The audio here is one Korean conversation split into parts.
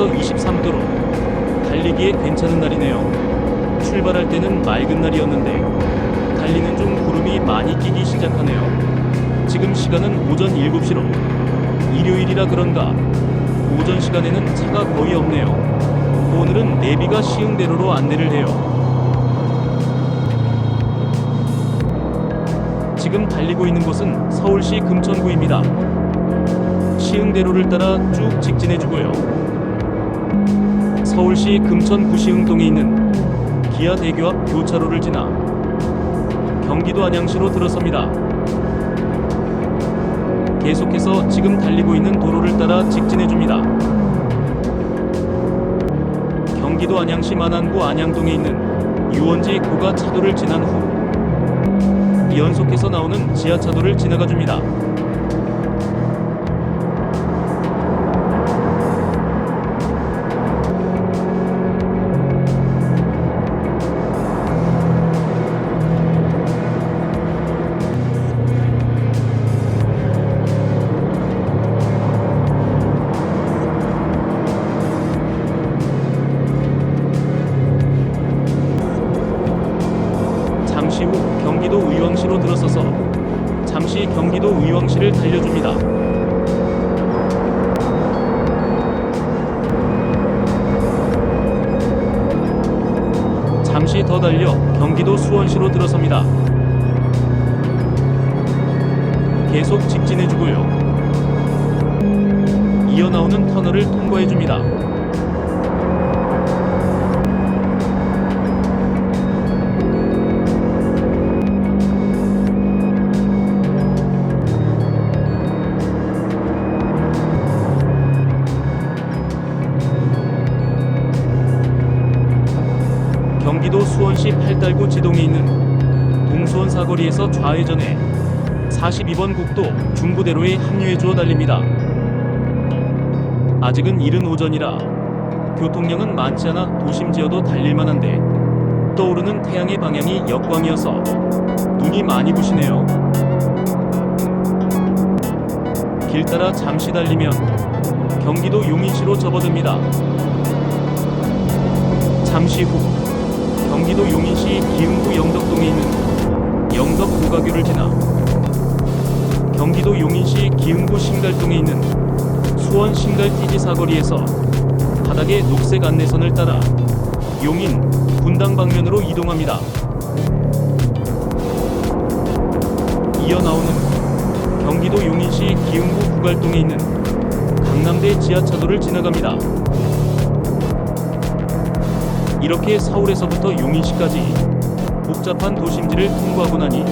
17도에서 23도로 달리기에 괜찮은 날이네요. 출발할 때는 맑은 날이었는데 달리는 중 구름이 많이 끼기 시작하네요. 지금 시간은 오전 7시로 일요일이라 그런가 오전 시간에는 차가 거의 없네요. 오늘은 내비가 시흥대로로 안내를 해요. 지금 달리고 있는 곳은 서울시 금천구입니다. 시흥대로를 따라 쭉 직진해주고요. 서울시 금천 구시흥동에 있는 기아대교 앞 교차로를 지나 경기도 안양시로 들어섭니다. 계속해서 지금 달리고 있는 도로를 따라 직진해줍니다. 경기도 안양시 만안구 안양동에 있는 유원지 고가 차도를 지난 후 연속해서 나오는 지하차도를 지나가줍니다. 잠시 경기도 의왕시를 달려줍니다. 잠시 더 달려 경기도 수원시로 들어섭니다. 계속 직진해주고요. 이어 나오는 터널을 통과해줍니다. 수원시 팔달구 지동에 있는 동수원 사거리에서 좌회전해 42번 국도 중부대로에 합류해 주어 달립니다. 아직은 이른 오전이라 교통량은 많지 않아 도심지어도 달릴 만한데 떠오르는 태양의 방향이 역광이어서 눈이 많이 부시네요. 길 따라 잠시 달리면 경기도 용인시로 접어듭니다. 잠시 후 경기도 용인시 기흥구 영덕동에 있는 영덕 고가교를 지나 경기도 용인시 기흥구 신갈동에 있는 수원 신갈TG 사거리에서 바닥에 녹색 안내선을 따라 용인 분당 방면으로 이동합니다. 이어 나오는 경기도 용인시 기흥구 구갈동에 있는 강남대 지하차도를 지나갑니다. 이렇게 서울에서부터 용인시까지 복잡한 도심지를 통과하고 나니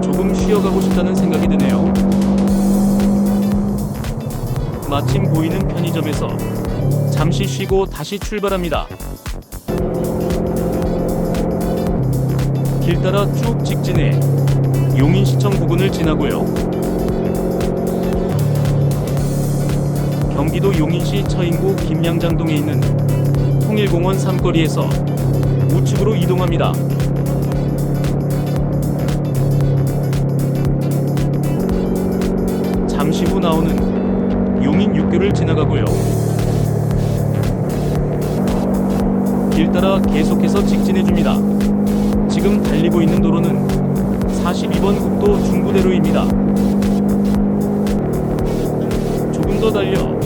조금 쉬어가고 싶다는 생각이 드네요. 마침 보이는 편의점에서 잠시 쉬고 다시 출발합니다. 길 따라 쭉 직진해 용인시청 부근을 지나고요. 경기도 용인시 처인구 김양장동에 있는 통일공원 삼거리에서 우측으로 이동합니다. 잠시 후 나오는 용인 육교를 지나가고요. 길 따라 계속해서 직진해줍니다. 지금 달리고 있는 도로는 42번 국도 중부대로입니다. 조금 더 달려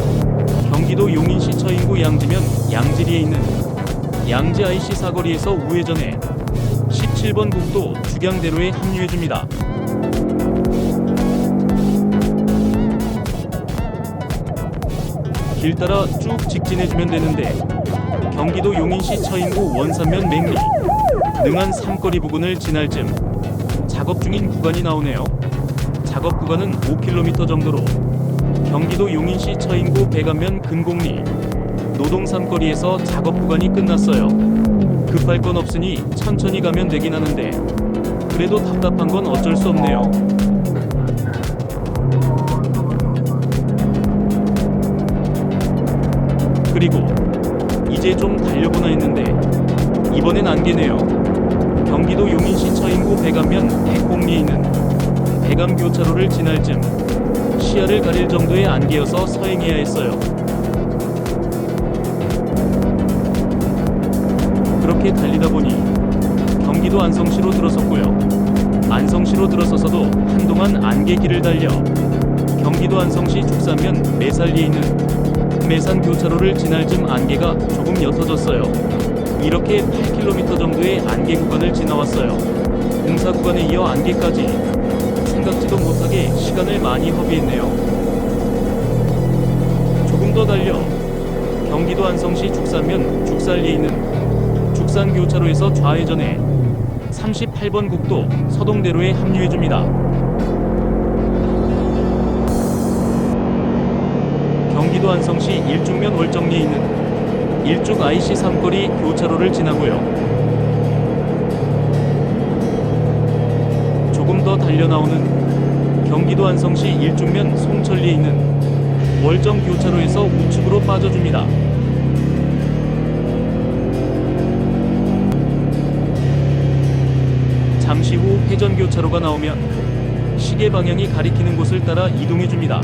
경기도 용인시 처인구 양지면 양지리에 있는 양지 IC 사거리에서 우회전해 17번 국도 죽양대로에 합류해줍니다. 길 따라 쭉 직진해주면 되는데 경기도 용인시 처인구 원산면 맹리 능한 삼거리 부근을 지날 즈음 작업 중인 구간이 나오네요. 작업 구간은 5km 정도로 경기도 용인시 처인구 배관면 근곡리 노동 삼거리에서 작업 구간이 끝났어요. 급할 건 없으니 천천히 가면 되긴 하는데 그래도 답답한 건 어쩔 수 없네요. 그리고 이제 좀 달려보나 했는데 이번엔 안 개네요. 경기도 용인시 처인구 배감면 백곡리에 있는 배감 교차로를 지날 즈음 시야를 가릴 정도의 안개여서 서행해야 했어요. 그렇게 달리다 보니 경기도 안성시로 들어섰고요. 안성시로 들어서서도 한동안 안개길을 달려 경기도 안성시 죽산면 매살리에 있는 매산 교차로를 지날 즘 안개가 조금 옅어졌어요. 이렇게 8km 정도의 안개 구간을 지나왔어요. 공사 구간에 이어 안개까지 생각지도 못하게 시간을 많이 허비했네요. 조금 더 달려 경기도 안성시 죽산면 죽살리에 있는 죽산 교차로에서 좌회전해 38번 국도 서동대로에 합류해줍니다. 경기도 안성시 일중면 월정리에 있는 일중 IC 삼거리 교차로를 지나고요. 조금 더 달려 나오는 경기도 안성시 일중면 송천리에 있는 월정 교차로에서 우측으로 빠져줍니다. 잠시 후 회전 교차로가 나오면 시계 방향이 가리키는 곳을 따라 이동해 줍니다.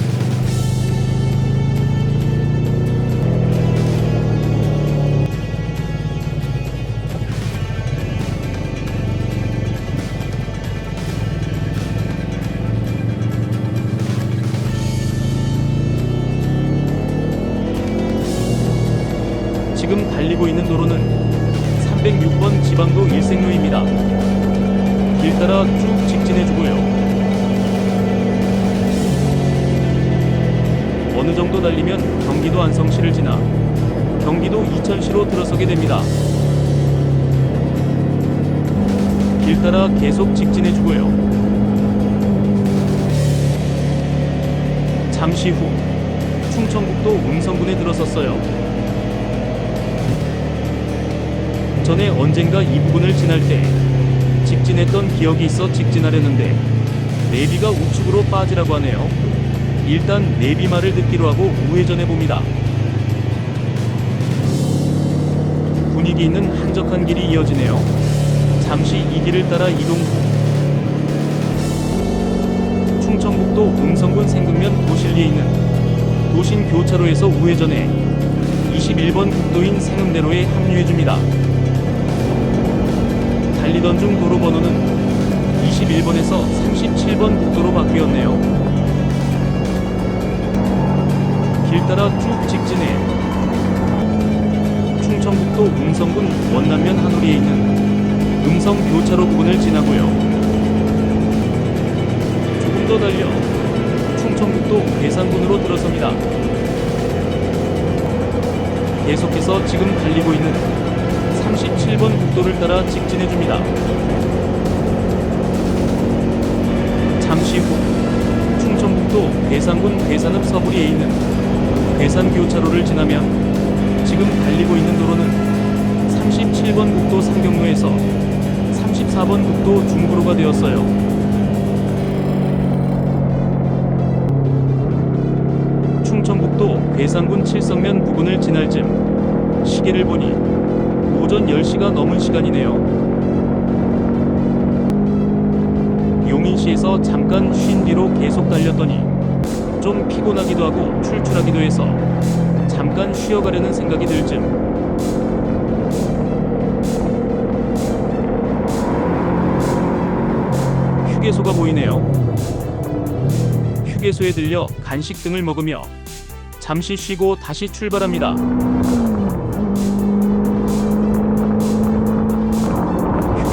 도로는 306번 지방도 일생로입니다. 길 따라 쭉 직진해주고요. 어느 정도 달리면 경기도 안성시를 지나 경기도 이천시로 들어서게 됩니다. 길 따라 계속 직진해주고요. 잠시 후 충청북도 음성군에 들어섰어요. 전에 언젠가 이 부분을 지날 때 직진했던 기억이 있어 직진하려는데 내비가 우측으로 빠지라고 하네요. 일단 내비 말을 듣기로 하고 우회전해 봅니다. 분위기 있는 한적한 길이 이어지네요. 잠시 이 길을 따라 이동 후 충청북도 음성군 생금면 도실리에 있는 도신 교차로에서 우회전해 21번 국도인 생음대로에 합류해 줍니다. 달리던 중 도로 번호는 21번에서 37번 국도로 바뀌었네요. 길 따라 쭉 직진해 충청북도 음성군 원남면 한우리에 있는 음성 교차로 부근을 지나고요. 조금 더 달려 충청북도 괴산군으로 들어섭니다. 계속해서 지금 달리고 있는 37번 국도를 따라 직진해줍니다. 잠시 후 충청북도 괴산군 괴산읍 서부리에 있는 괴산교차로를 지나면 지금 달리고 있는 도로는 37번 국도 상경로에서 34번 국도 중구로가 되었어요. 충청북도 괴산군 칠성면 부근을 지날 즈음 시계를 보니 오전 10시가 넘은 시간이네요. 용인시에서 잠깐 쉰 뒤로 계속 달렸더니 좀 피곤하기도 하고 출출하기도 해서 잠깐 쉬어가려는 생각이 들 즈음 휴게소가 보이네요. 휴게소에 들려 간식 등을 먹으며 잠시 쉬고 다시 출발합니다.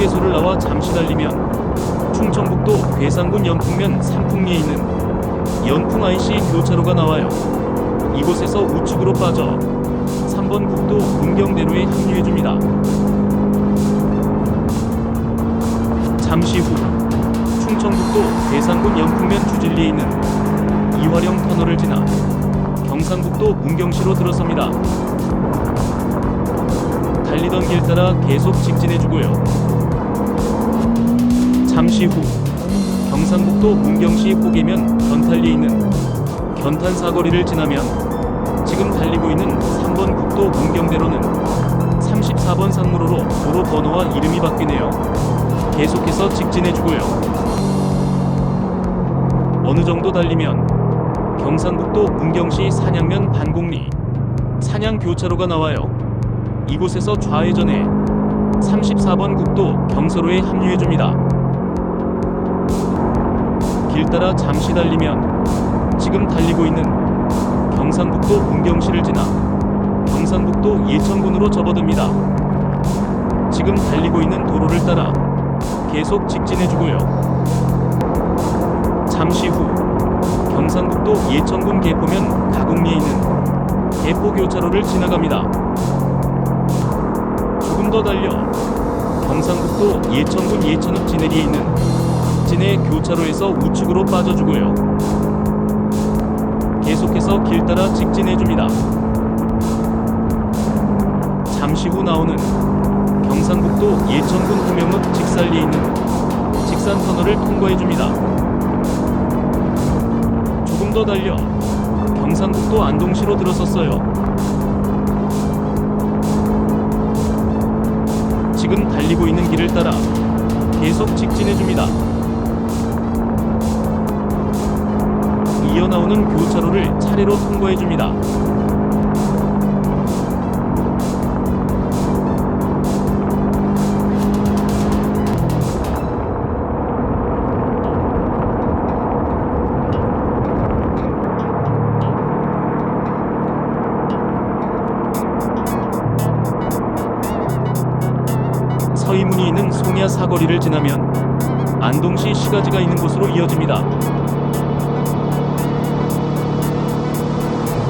휴게소를 나와 잠시 달리면 충청북도 괴산군 연풍면 산풍리에 있는 연풍 IC 교차로가 나와요. 이곳에서 우측으로 빠져 3번 국도 문경대로에 합류해줍니다. 잠시 후 충청북도 괴산군 연풍면 주진리에 있는 이화령 터널을 지나 경상북도 문경시로 들어섭니다. 달리던 길 따라 계속 직진해주고요. 잠시 후 경상북도 문경시 호계면 견탈리에 있는 견탄 사거리를 지나면 지금 달리고 있는 3번 국도 문경대로는 34번 상무로로 도로 번호와 이름이 바뀌네요. 계속해서 직진해주고요. 어느 정도 달리면 경상북도 문경시 산양면 반곡리 산양 교차로가 나와요. 이곳에서 좌회전해 34번 국도 경서로에 합류해줍니다. 길 따라 잠시 달리면 지금 달리고 있는 경상북도 문경시를 지나 경상북도 예천군으로 접어듭니다. 지금 달리고 있는 도로를 따라 계속 직진해주고요. 잠시 후 경상북도 예천군 개포면 가곡리에 있는 개포 교차로를 지나갑니다. 조금 더 달려 경상북도 예천군 예천읍 진해리에 있는 진해 교차로에서 우측으로 빠져주고요. 계속해서 길 따라 직진해줍니다. 잠시 후 나오는 경상북도 예천군 후명읍 직살리에 있는 직산 터널을 통과해줍니다. 조금 더 달려 경상북도 안동시로 들어섰어요. 지금 달리고 있는 길을 따라 계속 직진해줍니다. 이어 나오는 교차로를 차례로 통과해 줍니다. 서이문이 있는 송야 사거리를 지나면 안동시 시가지가 있는 곳으로 이어집니다.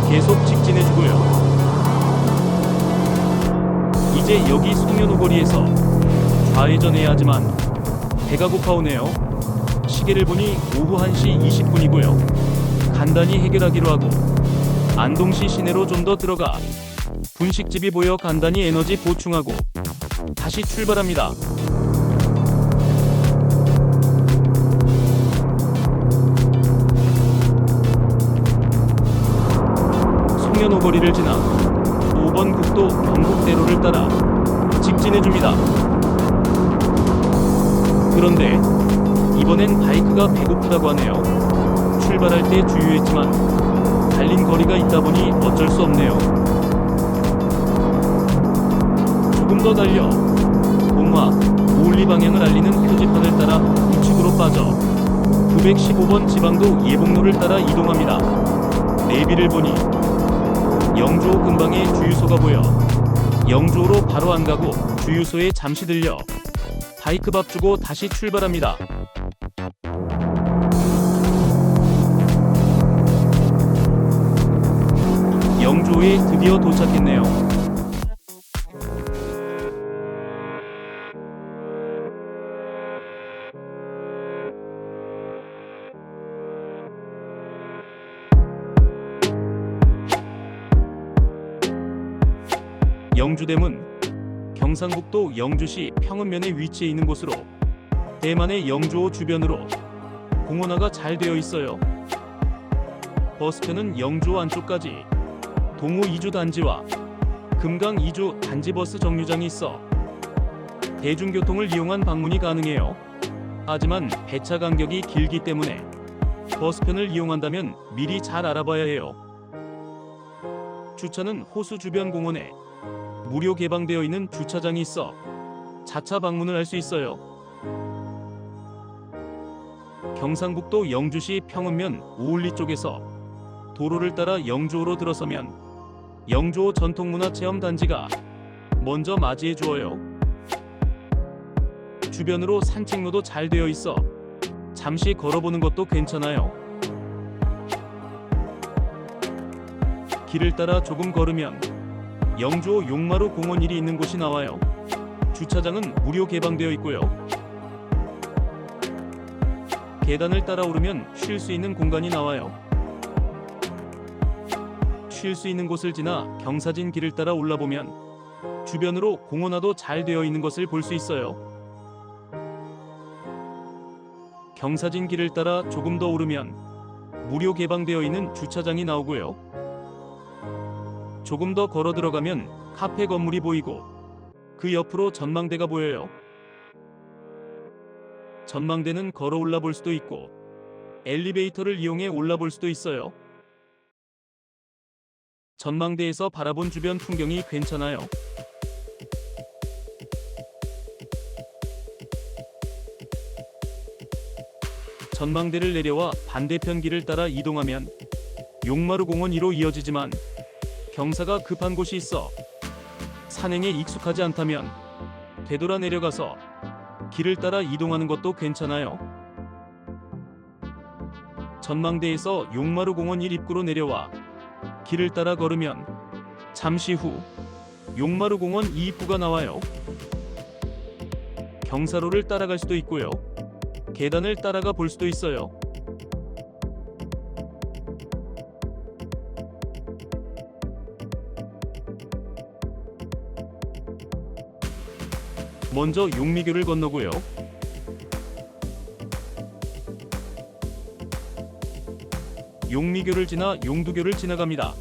계속 직진해주고요. 이제 여기 송현호거리에서 좌회전해야 하지만 배가 고파오네요. 시계를 보니 오후 1시 20분이고요. 간단히 해결하기로 하고 안동시 시내로 좀 더 들어가 분식집이 보여 간단히 에너지 보충하고 다시 출발합니다. 송년호 거리를 지나 5번 국도 경북대로를 따라 직진해줍니다. 그런데 이번엔 바이크가 배고프다고 하네요. 출발할 때 주유했지만 달린 거리가 있다 보니 어쩔 수 없네요. 조금 더 달려 봉화 오울리 방향을 알리는 표지판을 따라 우측으로 빠져 915번 지방도 예봉로를 따라 이동합니다. 내비를 보니 영주호 근방에 주유소가 보여 영주호로 바로 안 가고 주유소에 잠시 들려 바이크 밥 주고 다시 출발합니다. 영주호에 드디어 도착했네요. 영주댐은 경상북도 영주시 평읍면에 위치해 있는 곳으로 대만의 영주호 주변으로 공원화가 잘 되어 있어요. 버스편은 영주호 안쪽까지 동호 2주 단지와 금강 2주 단지 버스 정류장이 있어 대중교통을 이용한 방문이 가능해요. 하지만 배차 간격이 길기 때문에 버스편을 이용한다면 미리 잘 알아봐야 해요. 주차는 호수 주변 공원에 무료 개방되어 있는 주차장이 있어 자차 방문을 할 수 있어요. 경상북도 영주시 평읍면 오울리 쪽에서 도로를 따라 영주호로 들어서면 영주호 전통문화체험단지가 먼저 맞이해 주어요. 주변으로 산책로도 잘 되어 있어 잠시 걸어보는 것도 괜찮아요. 길을 따라 조금 걸으면 영주호 용마루 공원 일이 있는 곳이 나와요. 주차장은 무료 개방되어 있고요. 계단을 따라 오르면 쉴 수 있는 공간이 나와요. 쉴 수 있는 곳을 지나 경사진 길을 따라 올라보면 주변으로 공원화도 잘 되어 있는 것을 볼 수 있어요. 경사진 길을 따라 조금 더 오르면 무료 개방되어 있는 주차장이 나오고요. 조금 더 걸어 들어가면 카페 건물이 보이고 그 옆으로 전망대가 보여요. 전망대는 걸어 올라볼 수도 있고 엘리베이터를 이용해 올라볼 수도 있어요. 전망대에서 바라본 주변 풍경이 괜찮아요. 전망대를 내려와 반대편 길을 따라 이동하면 용마루 공원 2로 이어지지만 경사가 급한 곳이 있어 산행에 익숙하지 않다면 되돌아 내려가서 길을 따라 이동하는 것도 괜찮아요. 전망대에서 용마루 공원 1 입구로 내려와 길을 따라 걸으면 잠시 후 용마루 공원 2 입구가 나와요. 경사로를 따라갈 수도 있고요. 계단을 따라가 볼 수도 있어요. 먼저 용미교를 건너고요. 용미교를 지나 용두교를 지나갑니다.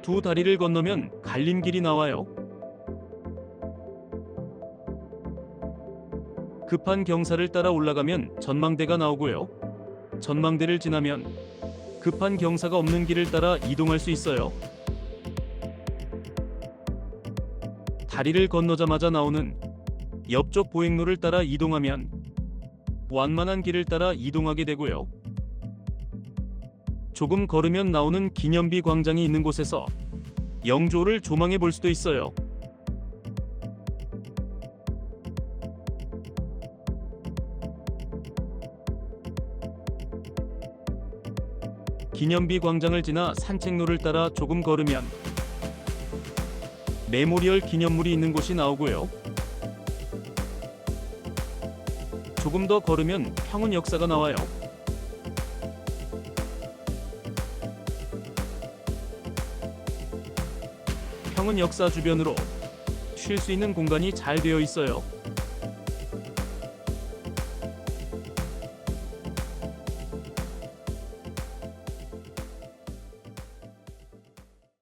두 다리를 건너면 갈림길이 나와요. 급한 경사를 따라 올라가면 전망대가 나오고요. 전망대를 지나면 급한 경사가 없는 길을 따라 이동할 수 있어요. 다리를 건너자마자 나오는 옆쪽 보행로를 따라 이동하면 완만한 길을 따라 이동하게 되고요. 조금 걸으면 나오는 기념비 광장이 있는 곳에서 영조를 조망해 볼 수도 있어요. 기념비 광장을 지나 산책로를 따라 조금 걸으면 메모리얼 기념물이 있는 곳이 나오고요. 조금 더 걸으면 평은 역사가 나와요. 평은 역사 주변으로 쉴 수 있는 공간이 잘 되어 있어요.